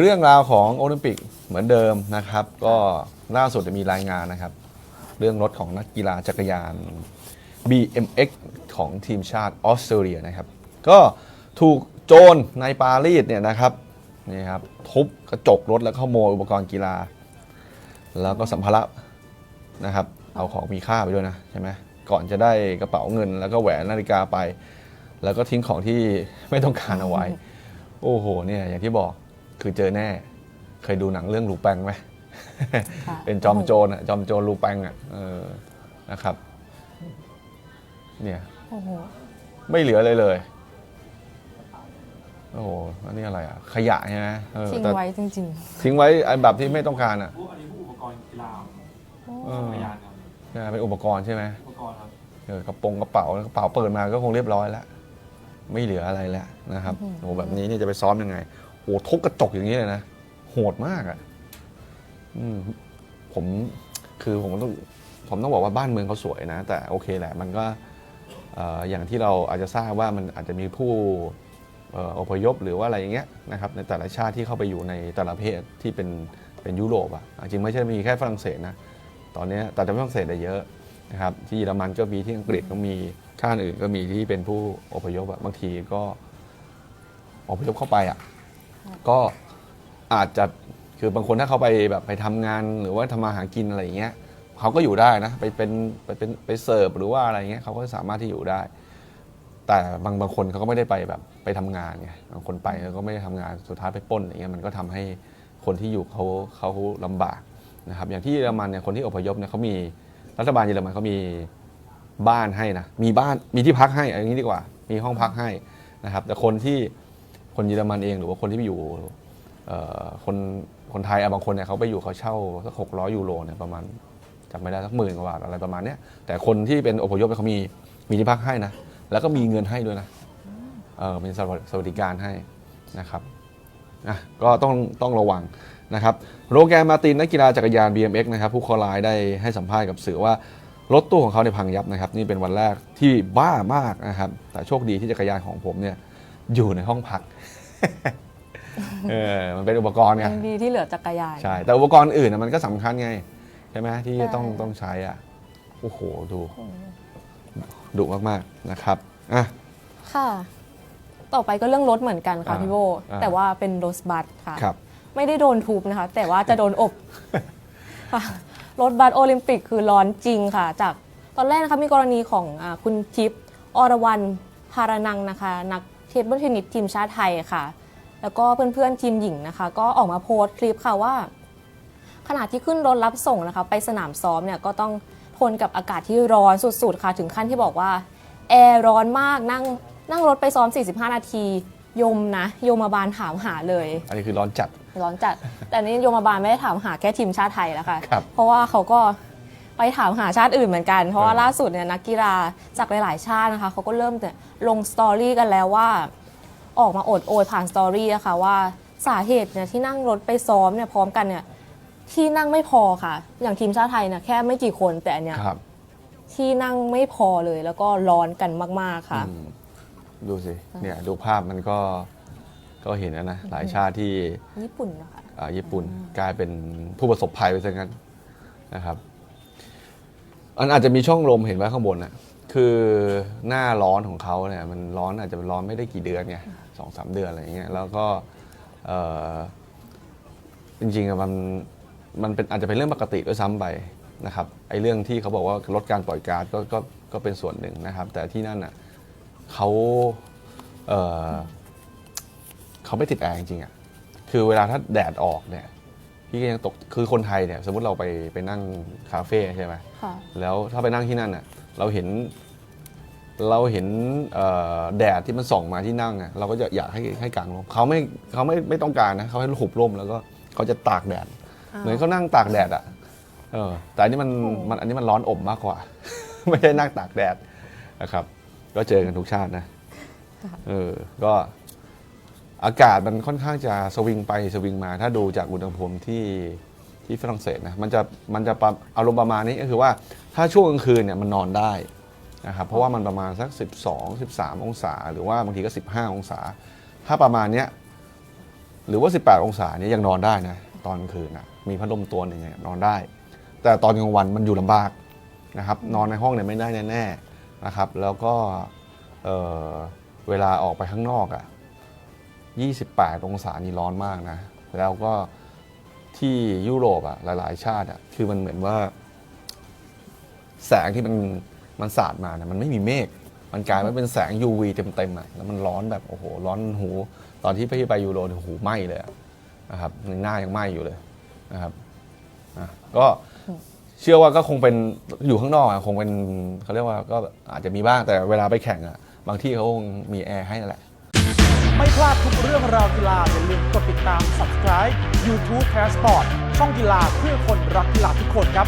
เรื่องราวของโอลิมปิกเหมือนเดิมนะครับ ก็ล่าสุดมีรายงานนะครับ เรื่องรถของนักกีฬาจักรยาน BMX ของทีมชาติออสเตรเลียนะครับ ก็ถูกโจรในปารีสเนี่ยนะครับนี่ครับทุบกระจกรถแล้วขโมยอุปกรณ์กีฬา แล้วก็สัมภาระนะครับ เอาของมีค่าไปด้วยนะใช่ไหมก่อนจะได้กระเป๋าเงิน แล้วก็แหวนนาฬิกาไป แล้วก็ทิ้งของที่ไม่ต้องการเอาไว้ โอ้โหเนี่ยอย่างที่บอก คือเจอแน่ เคยดูหนังเรื่องลูแปงไหมค่ะเป็นจอมโจรอะจอมโจรลูแปงอะเออนะครับ เนี่ยโอ้โหไม่เหลือเลยเลยโอ้โหอันนี้อะไรอะ ขยะใช่ไหมเออทิ้งแต่ไว้จริงทิ้งไว้ไอ้แบบที่ไม่ต้องการอะพวกอันนี้พวกอุปกรณ์กีฬาๆเออจักรยานครับใช่ไหมเป็นอุปกรณ์ใช่ไหมอุปกรณ์ครับเออกระโปรงกระเป๋ากระเป๋าเปิดมาก็คงเรียบร้อยแล้ว ไม่เหลืออะไรแล้วนะครับโอ้โหแบบนี้นี่จะไปซ้อมยังไง โอ้โหทุบกระจกอย่างนี้เลยนะโหดมากอะผมคือผมต้องผมต้องบอกว่าบ้านเมืองเขาสวยนะ แต่โอเคแหละ มันก็เอ่อย่างที่เราอาจจะทราบว่ามันอาจจะมีผู้ออพยพหรือว่าอะไรอย่างเงี้ยนะครับในแต่ละชาติที่เข้าไปอยู่ในแต่ละประเทศที่เป็นเป็นยุโรปอะจริงไม่ใช่มีแค่ฝรั่งเศสนะตอนนี้แต่จะฝรั่งเศสได้เยอะนะครับที่เยอรมันก็มีที่อังกฤษก็มีชาติอื่นก็มีที่เป็นผู้อพยพอะบางทีก็อพยพเข้าไปอะ ก็อาจจะคือบางคนถ้าเขาไปแบบไปทำงานหรือว่าทำมาหากินอะไรอย่างเงี้ยเขาก็อยู่ได้นะไปเป็นไปเป็นไปเสิร์ฟหรือว่าอะไรเงี้ยเขาก็สามารถที่อยู่ได้ แต่บางบางคนเขาก็ไม่ได้ไปแบบไปทำงานไงบางคนไปเขาก็ไม่ได้ทำงานสุดท้ายไปปล้นอย่างเงี้ยมันก็ทำให้คนที่อยู่เขาเขาลำบากนะครับอย่างที่เยอรมันเนี่ยคนที่อพยพเนี่ยเขามีรัฐบาลเยอรมันเขามีบ้านให้นะมีบ้านมีที่พักให้เอย่างนี้ดีกว่า มีห้องพักให้นะครับแต่คนที่ คนเยอรมันเองหรือว่าคนที่ไปอยู่คนคนไทยบางคนเนี่ยเขาไปอยู่เขาเช่าสักหกร้อยยูโรเนี่ยประมาณจำไม่ได้สักหมื่นกว่าบาทอะไรประมาณเนี้ยแต่คนที่เป็นอพยพเนี่ยเขามีมีที่พักให้นะ แล้วก็มีเงินให้ด้วยนะเออเป็นสวัสวัสดิการให้นะครับอะก็ต้องต้องระวังนะครับโรแกรมมาตินนักกีฬาจักรยาน BMX นะครับผู้คอลายได้ให้สัมภาษณ์กับสื่อว่ารถตู้ของเขาในพังยับนะครับ นี่เป็นวันแรกที่บ้ามากนะครับ แต่โชคดีที่จักรยานของผมเนี่ย อยู่ในห้องพัก เออมันเป็นอุปกรณ์ไงยังดีที่เหลือจักรยาน ใช่ แต่อุปกรณ์อื่นน่ะมันก็สำคัญไง ใช่ไหมที่ใช่ ต้องต้องใช้อะ โอ้โห ดูดุมากๆนะครับอะ ค่ะ ต่อไปก็เรื่องรถเหมือนกันค่ะอ่าพี่โบ อ่า แต่ว่าเป็นรถบัสค่ะ ครับ ไม่ได้โดนทุบนะคะ แต่ว่าจะโดนอบค่ะรถบัสโอลิมปิกคือร้อนจริงค่ะ จากตอนแรกนะคะมีกรณีของอาคุณทิพย์อรวรรณพารานังนะคะ นัก เทเบิลเทนนิสทีมชาติไทยค่ะ แล้วก็เพื่อนๆทีมหญิงนะคะ ก็ออกมาโพสต์คลิปค่ะว่า ขณะที่ขึ้นรถรับส่งนะคะ ไปสนามซ้อมเนี่ยก็ต้องทนกับอากาศที่ร้อนสุดๆค่ะ ถึงขั้นที่บอกว่าแอร์ร้อนมากนั่งนั่งรถไปซ้อม 45 นาทียมนะ โยมบาลถามหาเลย อันนี้คือร้อนจัด ร้อนจัด แต่นี่โยมบาลไม่ได้ถามหาแค่ทีมชาติไทยแล้วค่ะครับเพราะว่าเขาก็ ไปถามหาชาติอื่นเหมือนกัน เพราะว่าเออล่าสุดเนี่ยนักกีฬาจากหลาย ๆ ชาตินะคะเขาก็เริ่มแต่ลงสตอรี่กันแล้วว่า ออกมาโอดโอยผ่านสตอรี่อะค่ะว่าสาเหตุเนี่ยที่นั่งรถไปซ้อมเนี่ยพร้อมกันเนี่ยที่นั่งไม่พอค่ะ อย่างทีมชาติไทยเนี่ยแค่ไม่กี่คนแต่อันเนี้ยครับที่นั่งไม่พอเลยแล้วก็ร้อนกันมาก ๆ ค่ะ อืมดูสิเนี่ยดูภาพมันก็ก็เห็นแล้วนะหลายชาติที่ญี่ปุ่นนะคะ อ่าญี่ปุ่นกลายเป็นผู้ประสบภัยไปซะงั้นนะครับ อันอาจจะมีช่องลมเห็นไว้ข้างบนน่ะคือหน้าร้อนของเขาเนี่ยมันร้อนอาจจะร้อนไม่ได้กี่เดือนไงสองสามเดือนอะไรอย่างเงี้ยแล้วก็จริงๆอะมันมันเป็นอาจจะเป็นเรื่องปกติด้วยซ้ำไปนะครับไอ้เรื่องที่เขาบอกว่าลดการปล่อยก๊าซก็ก็ก็เป็นส่วนหนึ่งนะครับ แต่ที่นั่นอะเขาเออเขาไม่ติดแอร์จริงๆอะคือเวลาถ้าแดดออกเนี่ย พี่ก็ยังตกคือคนไทยเนี่ยสมมติเราไปไปนั่งคาเฟ่ใช่ไหมค่ะ แล้วถ้าไปนั่งที่นั่นอะเราเห็น เราเห็นเอ่อแดดที่มันส่องมาที่นั่งอะเราก็จะอยากให้ให้กางร่มเขาไม่เขาไม่ไม่ต้องการนะเขาให้หุบร่มแล้วก็เขาจะตากแดดอ้าวเหมือนเขานั่งตากแดดอะเออแต่อันนี้มันมันอันนี้มันร้อนอบมากกว่า ไม่ใช่นั่งตากแดดนะครับ ก็เจอกันทุกชาตินะ เออ ก็ อากาศมันค่อนข้างจะสวิงไปสวิงมา ถ้าดูจากอุณหภูมิที่ที่ฝรั่งเศสนะมันจะมันจะประอารมณ์ประมาณนี้ก็คือว่าถ้าช่วงกลางคืนเนี่ยมันนอนได้นะครับเพราะว่ามันประมาณสัก 12 13 องศา หรือว่าบางทีก็ 15 องศา ถ้าประมาณเนี้ยหรือว่า 18 องศาเนี่ยยังนอนได้นะตอนคืนนะมีพัดลมตัวหนึ่งเนี่ยนอนได้ แต่ตอนกลางวันมันอยู่ลำบากนะครับนอนในห้องเนี่ยไม่ได้แน่ๆนะครับแล้วก็เเวลาออกไปข้างนอกอะ่ะ 28 องศานี่ร้อนมากนะ แล้วก็ที่ยุโรปอะหลาย ๆ ชาติอะคือมันเหมือนว่า แสงที่มันมันสาดมาเนี่ยมันไม่มีเมฆมันกลายมาเป็นแสง UV เต็มๆอะแล้วมันร้อนแบบโอ้โหร้อนหู ตอนที่พี่ไปยูโรเนี่ยหูไหม้เลยนะครับหน้ายังไหม้อยู่เลยนะครับก็เชื่อว่าก็คงเป็นอยู่ข้างนอกอะคงเป็นเขาเรียกว่าก็อาจจะมีบ้างแต่เวลาไปแข่งอะบางที่เขาคงมีแอร์ให้นั่นแหละ ไม่พลาดทุกเรื่องราวกีฬาอย่าลืมกดติดตาม subscribe YouTube Passport ช่องกีฬาเพื่อคนรักกีฬาทุกคนครับ